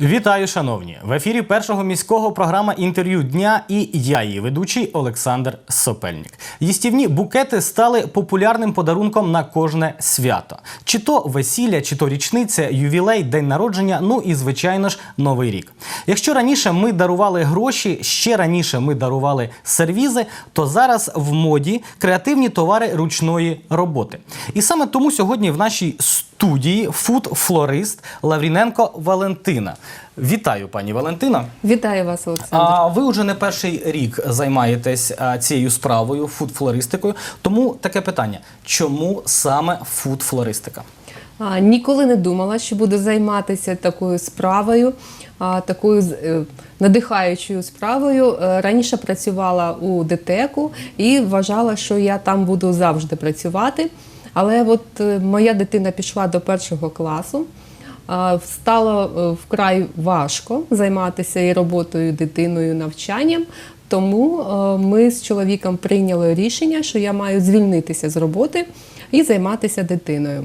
Вітаю, шановні! В ефірі першого міського програма інтерв'ю дня і я, її ведучий Олександр Сопельник. Їстівні букети стали популярним подарунком на кожне свято: чи то весілля, чи то річниця, ювілей, день народження, ну і звичайно ж новий рік. Якщо раніше ми дарували гроші, ще раніше ми дарували сервізи, то зараз в моді креативні товари ручної роботи. І саме тому сьогодні в нашій студії фуд-флорист Лавріненко Валентина. Вітаю, пані Валентина. Вітаю вас, Олександр. А ви вже не перший рік займаєтесь цією справою, фуд-флористикою. Тому таке питання: чому саме фуд-флористика? Ніколи не думала, що буду займатися такою справою, а, такою е, надихаючою справою. Е, Раніше працювала у ДТЕКу і вважала, що я там буду завжди працювати. Але от е, моя дитина пішла до першого класу. Стало е, вкрай важко займатися і роботою, і дитиною, і навчанням. Тому е, ми з чоловіком прийняли рішення, що я маю звільнитися з роботи і займатися дитиною.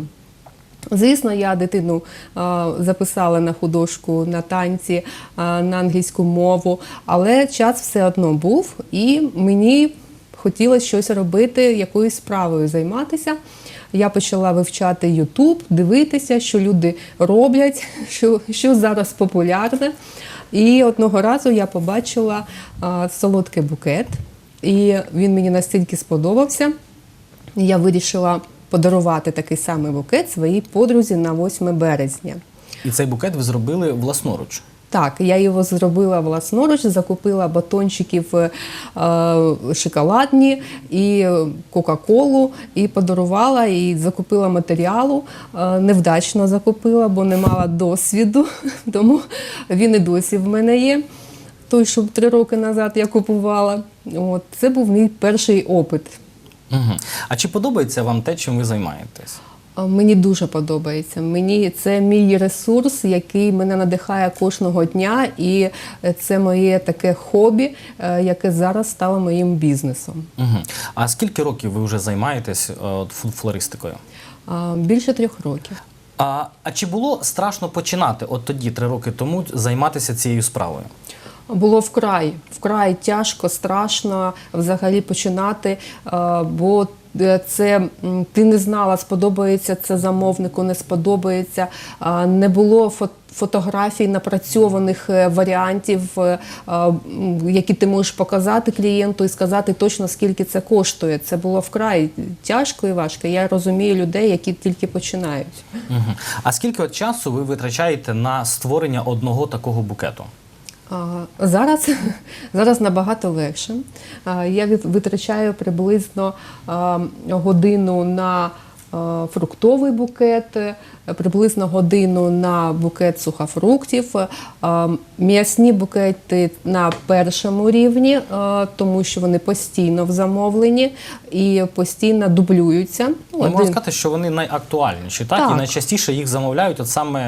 Звісно, я дитину записала на художку, на танці, на англійську мову, але час все одно був, і мені хотілося щось робити, якоюсь справою займатися. Я почала вивчати YouTube, дивитися, що люди роблять, що, що зараз популярне. І одного разу я побачила а, солодкий букет, і він мені настільки сподобався. Я вирішила подарувати такий самий букет своїй подрузі на 8 березня. І цей букет ви зробили власноруч. Так, я його зробила власноруч, закупила батончиків е, шоколадні і Кока-Колу, і подарувала, і закупила матеріалу. Е, невдачно закупила, бо не мала досвіду, тому він і досі в мене є. Той, що три роки назад я купувала. От, це був мій перший опит. Угу. А чи подобається вам те, чим ви займаєтесь? А, Мені дуже подобається. Мені це мій ресурс, який мене надихає кожного дня, і е, це моє таке хобі, е, яке зараз стало моїм бізнесом. Угу. А скільки років ви вже займаєтесь е, фуд-флористикою? Більше трьох років. А, а чи було страшно починати от тоді, три роки тому, займатися цією справою? Було вкрай, вкрай тяжко, страшно взагалі починати, е, бо е, це ти не знала, сподобається це замовнику, не сподобається. Не було фо- фотографій напрацьованих е, варіантів, е, які ти можеш показати клієнту і сказати точно скільки це коштує. Це було вкрай тяжко і важко. Я розумію людей, які тільки починають. А скільки часу ви витрачаєте на створення одного такого букету? Зараз, зараз набагато легше. Я витрачаю приблизно годину на фруктовий букет, е, приблизно годину на букет сухофруктів, м'ясні букети на першому рівні, тому що вони постійно в замовленні і постійно дублюються. Ну, Ну, можна сказати, що вони найактуальніші, так? Так. І найчастіше їх замовляють от саме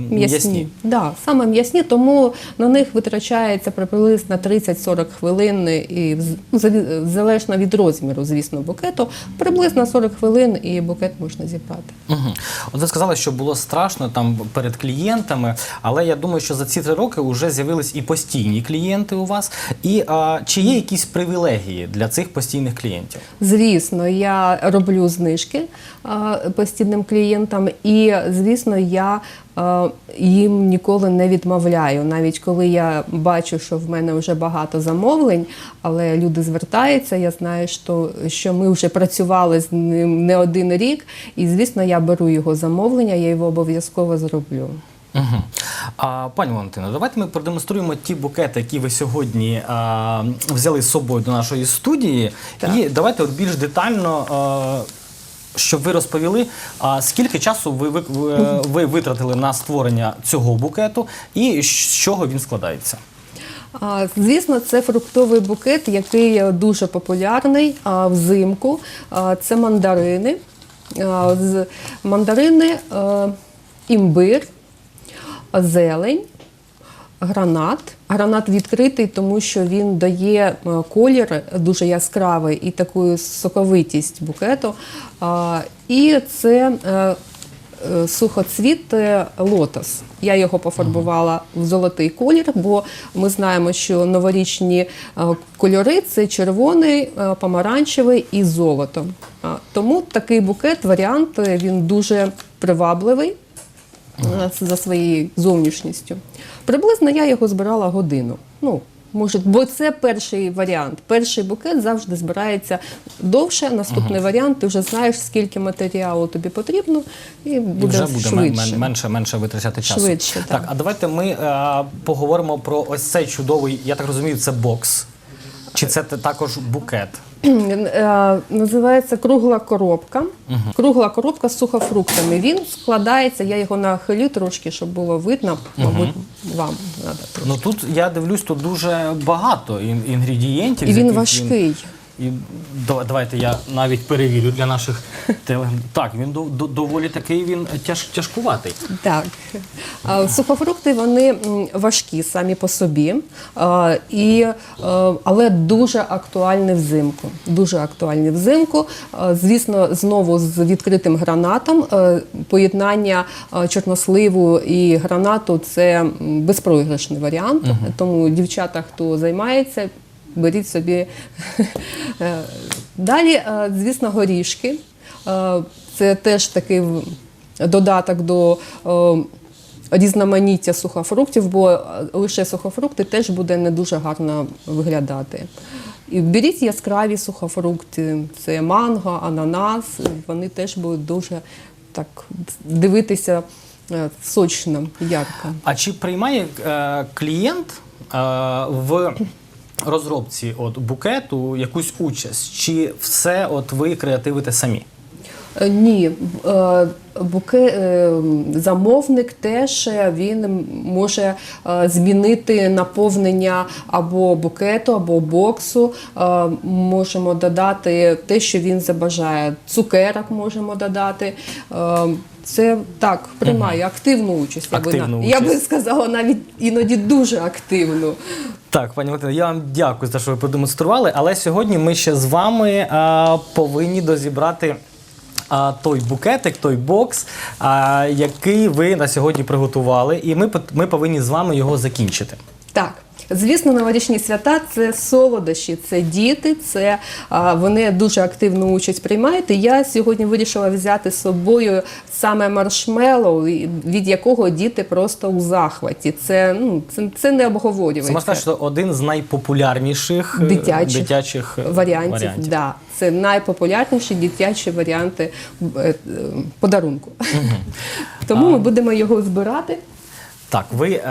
е, М'ясні. Да, саме м'ясні, тому на них витрачається приблизно 30-40 хвилин, і ну, залежно від розміру, звісно, букету. Приблизно 40 хвилин і букет можна зібрати. Угу. От ви сказали, що було страшно там перед клієнтами, але я думаю, що за ці три роки вже з'явились і постійні клієнти у вас. І а, чи є якісь привілегії для цих постійних клієнтів? Звісно, я роблю знижки а, постійним клієнтам, і звісно, я їм ніколи не відмовляю. Навіть коли я бачу, що в мене вже багато замовлень, але люди звертаються, я знаю, що, що ми вже працювали з ним не один рік, і звісно, я беру його замовлення, я його обов'язково зроблю. Угу. А, пані Валентино, давайте ми продемонструємо ті букети, які ви сьогодні а, взяли з собою до нашої студії. Так. І давайте от більш детально. А, щоб ви розповіли, а скільки часу ви, ви, ви, ви витратили на створення цього букету і з чого він складається? Звісно, це фруктовий букет, який е, дуже популярний взимку. Це мандарини. Мандарини, е, імбир, зелень, гранат. Гранат відкритий, тому що він дає е, колір дуже яскравий і таку соковитість букету. І це е, е, сухоцвіт лотос. Я його пофарбувала в золотий колір, бо ми знаємо, що новорічні кольори це червоний, помаранчевий і золото. Тому такий букет, варіант, він дуже привабливий за своєю зовнішністю. Приблизно я його збирала годину. Ну, може, бо це перший варіант. Перший букет завжди збирається довше. Наступний варіант, ти вже знаєш, скільки матеріалу тобі потрібно, і І буде вже буде швидше. менше, менше витрачати часу. Швидше, так. так. а давайте ми е, поговоримо про ось цей чудовий, я так розумію, це бокс. Чи це також букет? Е, Називається кругла коробка. Кругла коробка з сухофруктами. Він складається, я його нахилю трошки, щоб було видно. Мабуть, вам треба. Ну тут я дивлюсь, тут дуже багато інгредієнтів. І він важкий. важкий. І давайте я навіть перевірю для наших теле. Так, він до- до- доволі такий він тяж, тяжкуватий. Так. Сухофрукти вони важкі самі по собі, і, е, але дуже актуальні взимку. Дуже актуальні взимку. Звісно, знову з відкритим гранатом. Е, Поєднання е, чорносливу і гранату це безпроіграшний варіант. Тому дівчата, хто займається, беріть собі. Е, Далі, е, звісно, горішки. Е, Це теж такий додаток до різноманіття сухофруктів, бо лише сухофрукти теж буде не дуже гарно виглядати. І беріть яскраві сухофрукти, це манго, ананас, вони теж будуть дуже так дивитися сочно, ярко. А чи приймає е, клієнт е, в розробці от букету якусь участь? Чи все от ви креативите самі? Е, Ні, е, буке, е, замовник теж він може змінити наповнення або букету, або боксу. Можемо додати те, що він забажає. Цукерок можемо додати. Це так приймає активну участь. Я би, Активну на- я би сказала навіть іноді дуже активну. Так, пані Валентина, я вам дякую за те, що ви продемонстрували. Але сьогодні ми ще з вами а, повинні дозібрати. а, той букетик, той бокс, а, який ви на сьогодні приготували, і ми, ми повинні з вами його закінчити. Так. Звісно, новорічні свята це солодощі, це діти, це вони дуже активну участь приймають. І я сьогодні вирішила взяти з собою саме маршмеллоу, від якого діти просто у захваті. Це ну це, це не Це обговорюється. можна сказати, що один з найпопулярніших е, Дитячих, дитячих е, варіантів. варіантів. Да. Це найпопулярніші дитячі варіанти е, подарунку. Тому ми будемо його збирати. Так, ви е,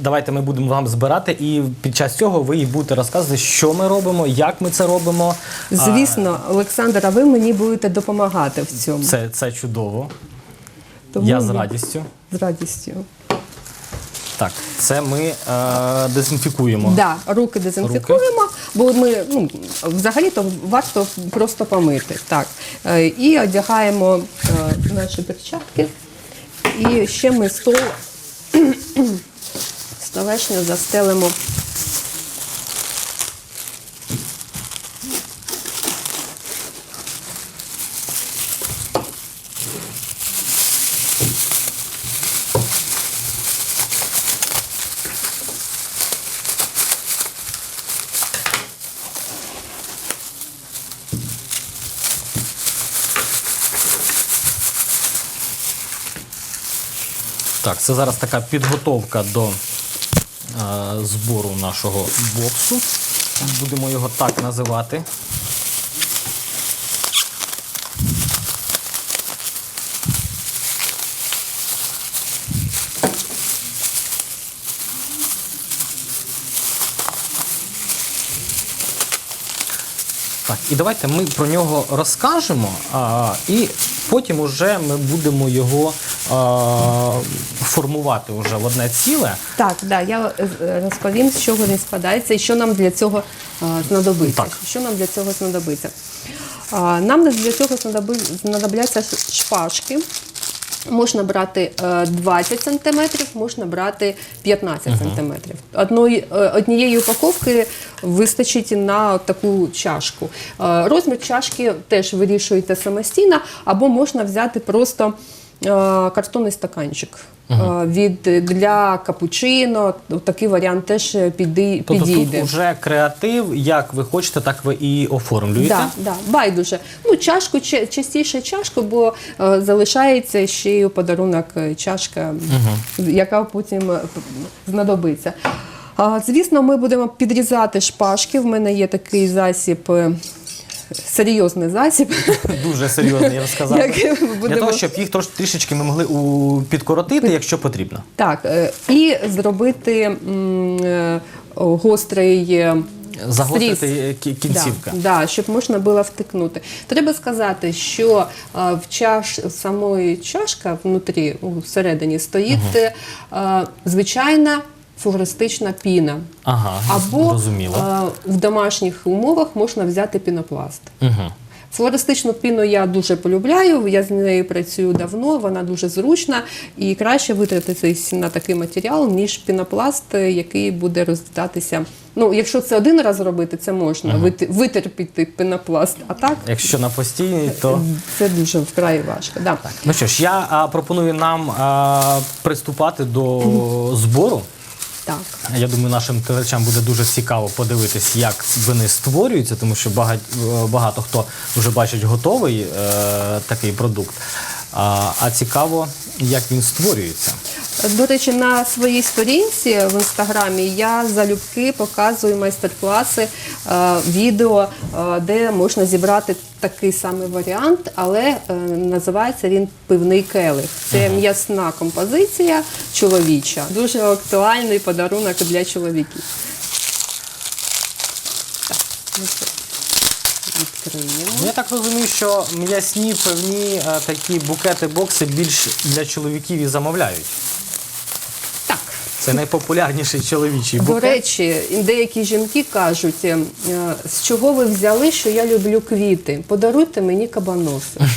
давайте ми будемо вам збирати, і під час цього ви і будете розказувати, що ми робимо, як ми це робимо. Звісно, Олександр, а ви мені будете допомагати в цьому. це, це чудово. Тому Я з радістю. З радістю. Так, це ми е, дезінфікуємо. Да, руки дезінфікуємо, бо ми ну, взагалі-то варто просто помити. Так. Е, І одягаємо е, наші перчатки. І ще ми стол столешню застелимо. Так, це зараз така підготовка до е, збору нашого боксу. Будемо його так називати. Так, і давайте ми про нього розкажемо, а, і потім уже ми будемо його формувати вже в одне ціле. Так, да, я е, розповім, з чого він складається і що нам для цього е, знадобиться. Так. Що нам для цього знадобиться? Нам для цього знадобляться шпажки. Можна брати е, 20 см, можна брати 15 см. Одної, е, однієї упаковки вистачить на таку чашку. Е, Розмір чашки теж вирішуєте самостійно, або можна взяти просто картонний стаканчик. Е, Від для капучино такий варіант теж піди, Тобто підійде. тут вже креатив, як ви хочете, так ви і оформлюєте. Да, да, байдуже. Ну, чашку частіше чашку, бо е, залишається ще й у подарунок е, чашка, яка потім е, знадобиться. А, звісно, ми будемо підрізати шпажки. В мене є такий засіб. Серйозний засіб. Дуже серйозно, я б сказав. Як ми Для того, щоб їх трош, трішечки ми могли у, підкоротити, якщо потрібно. Так, е, і зробити м, е, гострий е, Загострити кінцівка. Да, да, щоб можна було втикнути. Треба сказати, що е, в чаш самої чашка внутрі, всередині, стоїть е, звичайна флористична піна. Ага, Або зрозуміло. е, в домашніх умовах можна взяти пінопласт. Угу. Флористичну піну я дуже полюбляю, я з нею працюю давно, вона дуже зручна і краще витратитись на такий матеріал, ніж пінопласт, е, який буде розлітатися. Ну, якщо це один раз робити, це можна вити- витерпіти пінопласт. А так Якщо на постійній, то. це дуже вкрай важко. Да. Ну що ж, я а, пропоную нам а, приступати до збору. Так. Я думаю, нашим телечам буде дуже цікаво подивитись, як вони створюються, тому що багать, е, багато хто вже бачить готовий е, такий продукт. А, а цікаво, як він створюється. До речі, на своїй сторінці в інстаграмі я залюбки показую майстер-класи, е, відео, е, де можна зібрати такий самий варіант, але е, називається він пивний келих. Це м'ясна композиція чоловіча. Дуже актуальний подарунок для чоловіків. Відкриємо. Ну, Я так розумію, що м'ясні певні такі букети бокси більш для чоловіків і замовляють. Це найпопулярніший чоловічий До речі, деякі жінки кажуть, е, з чого ви взяли, що я люблю квіти? Подаруйте мені кабаноси.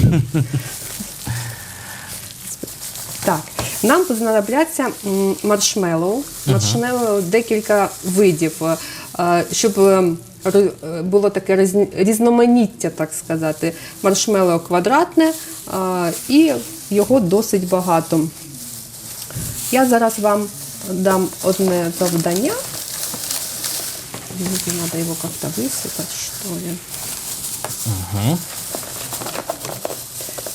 Так, нам знадобляться м, маршмеллоу. Маршмеллоу декілька видів, е, щоб е, було таке різноманіття, так сказати. Маршмеллоу квадратне і його досить багато. Я зараз вам дам одне завдання. Мне надо его как-то высыпать, что ли.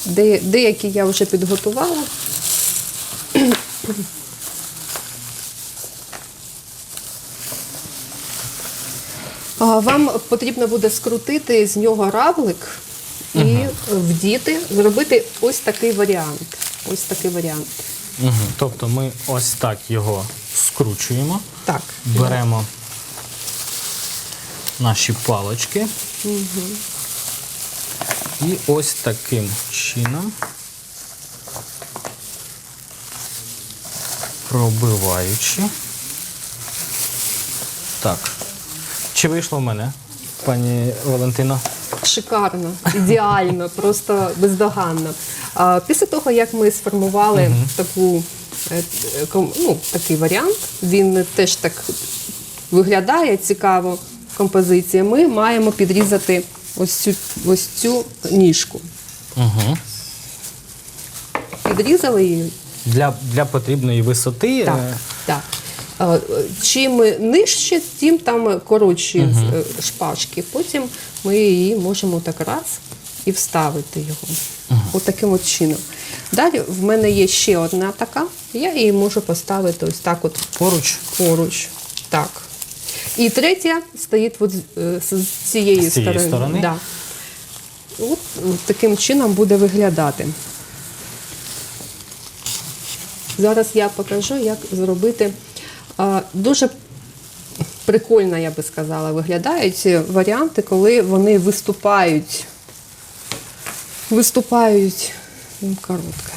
Де, деякі я вже підготувала. Вам потрібно буде скрутити з нього равлик і вдіти, зробити ось такий варіант. Ось такий варіант. Угу. Тобто ми ось так його скручуємо, Так. беремо наші палочки. І ось таким чином, пробиваючи. Так. Чи вийшло в мене, пані Валентино? Шикарно, ідеально, просто бездоганно. А, після того, як ми сформували таку, е, ну, такий варіант, він теж так виглядає цікаво, композиція, ми маємо підрізати ось цю, ось цю ніжку. Угу. Підрізали її Для, для потрібної висоти. Так, е, так. Чим нижче, тим там коротші е, шпажки. Потім ми її можемо так раз і вставити його. От таким от чином. Далі в мене є ще одна така. Я її можу поставити ось так от Поруч. поруч. Так. І третя стоїть от з- е, з цієї З цієї сторони. сторони? Да. От, от таким чином буде виглядати. Зараз я покажу, як зробити. Дуже прикольно, я би сказала, виглядають варіанти, коли вони виступають. Виступають ну, коротке.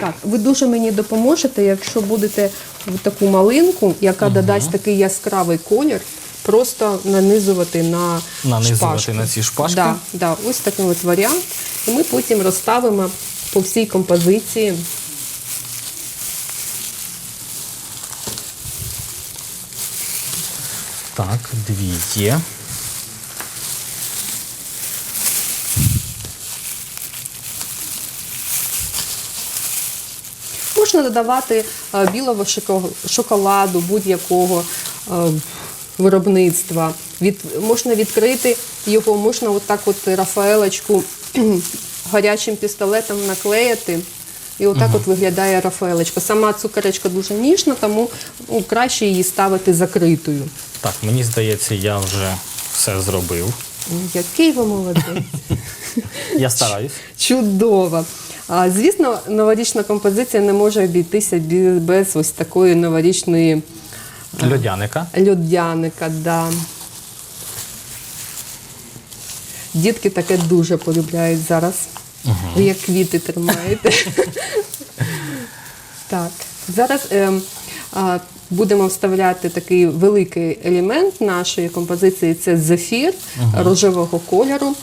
Так, ви дуже мені допоможете, якщо будете в таку малинку, яка додасть такий яскравий колір, просто нанизувати на Нанизувати шпажки. на ці шпажки? Да, да, ось такий от варіант. І ми потім розставимо по всій композиції. Так, дві є. Можна додавати е, білого шоколаду будь-якого е, виробництва. Від, Можна відкрити його, можна отак от Рафаелочку гарячим пістолетом наклеїти. І отак от виглядає Рафаелочка. Сама цукерочка дуже ніжна, тому ну, краще її ставити закритою. Так, мені здається, я вже все зробив. Який ви молодець! Я стараюсь. Чудово. А, звісно, новорічна композиція не може обійтися без ось такої новорічної Льодяника. льодяника. Да. Дітки таке дуже полюбляють зараз. Ви як квіти тримаєте. так. Зараз ем, а, будемо вставляти такий великий елемент нашої композиції це зефір рожевого кольору.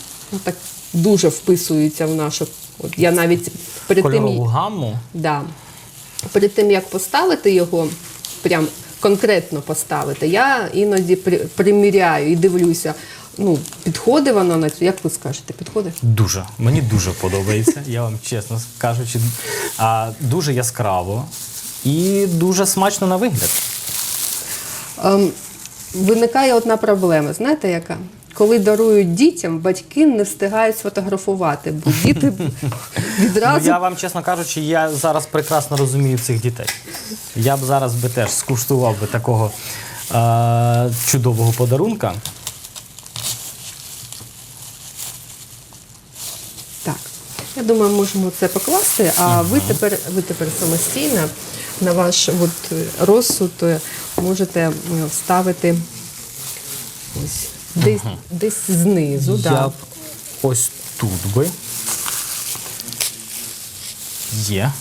Так дуже вписується в нашу. От я навіть перед тим, Кольорову гамму. Да. Перед тим, як поставити його, прям конкретно поставити, я іноді при- приміряю і дивлюся, ну, підходить воно на цю, як ви скажете, підходить? Дуже. Мені дуже подобається, я вам чесно кажучи. А, дуже яскраво і дуже смачно на вигляд. Ем, виникає одна проблема, знаєте яка? Коли дарують дітям, батьки не встигають сфотографувати, бо діти відразу Ну, я вам чесно кажучи, я зараз прекрасно розумію цих дітей. Я б зараз би теж скуштував би такого е- чудового подарунка. Так, я думаю, можемо це покласти, а ви тепер ви тепер самостійно на ваш от, розсуд е, можете е, вставити ось десь, десь знизу. Я Да. б ось тут би. Є.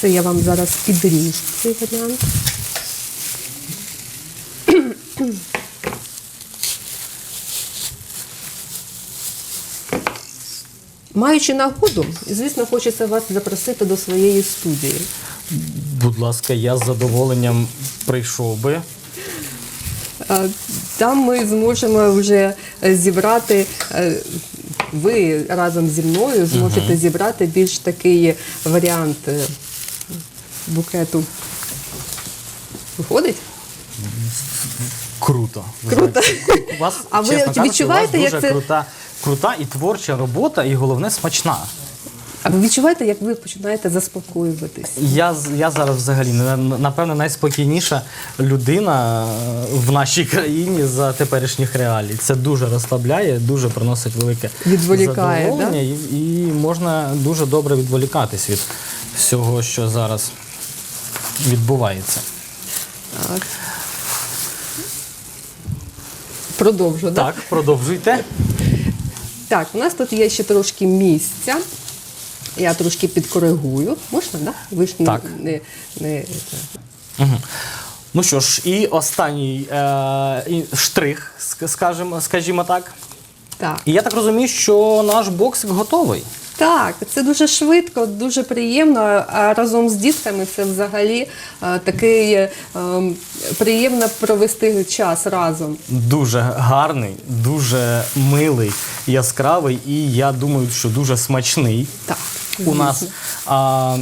Це я вам зараз підріжу цей варіант. Маючи нагоду, звісно, хочеться вас запросити до своєї студії. Будь ласка, я з задоволенням прийшов би. Там ми зможемо вже зібрати. е, Ви разом зі мною зможете зібрати більш такий варіант е, букету. Виходить? Круто. Круто. У вас, А ви чесно кажучи, відчуваєте, у вас як це- крута, крута і творча робота, і головне смачна. А ви відчуваєте, як ви починаєте заспокоюватись? Я, я зараз взагалі на- на- напевно найспокійніша людина е, в нашій країні за теперішніх реалій. Це дуже розслабляє, дуже приносить велике Відволікає, задоволення, і, і можна дуже добре відволікатись від всього, що зараз відбувається. Так. Продовжу, да? Так, продовжуйте. Так, у нас тут є ще трошки місця. Я трошки підкоригую. Можна, да? Ви ж Так. не, не, Угу. Ну що ж, і останній е, штрих, ск- скажімо, скажімо так. так. І я так розумію, що наш боксик готовий. Так, це дуже швидко, дуже приємно. А разом з дітками це взагалі е, такий е, ем, приємно провести час разом. Дуже гарний, дуже милий, яскравий і я думаю, що дуже смачний. Так, У нас а,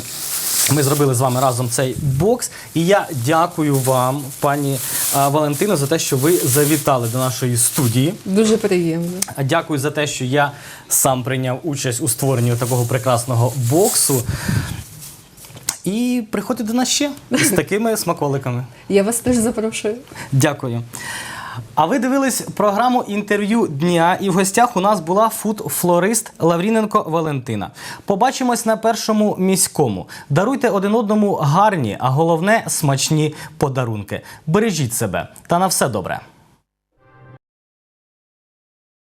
ми зробили з вами разом цей бокс. І я дякую вам, пані а, Валентино, за те, що ви завітали до нашої студії. Дуже приємно. А Дякую за те, що я сам прийняв участь у створенні такого прекрасного боксу. І приходьте до нас ще з такими смаколиками. Я вас теж запрошую. Дякую. А ви дивились програму інтерв'ю дня, і в гостях у нас була фуд-флорист Лавріненко Валентина. Побачимось на першому міському. Даруйте один одному гарні, а головне смачні подарунки. Бережіть себе та на все добре.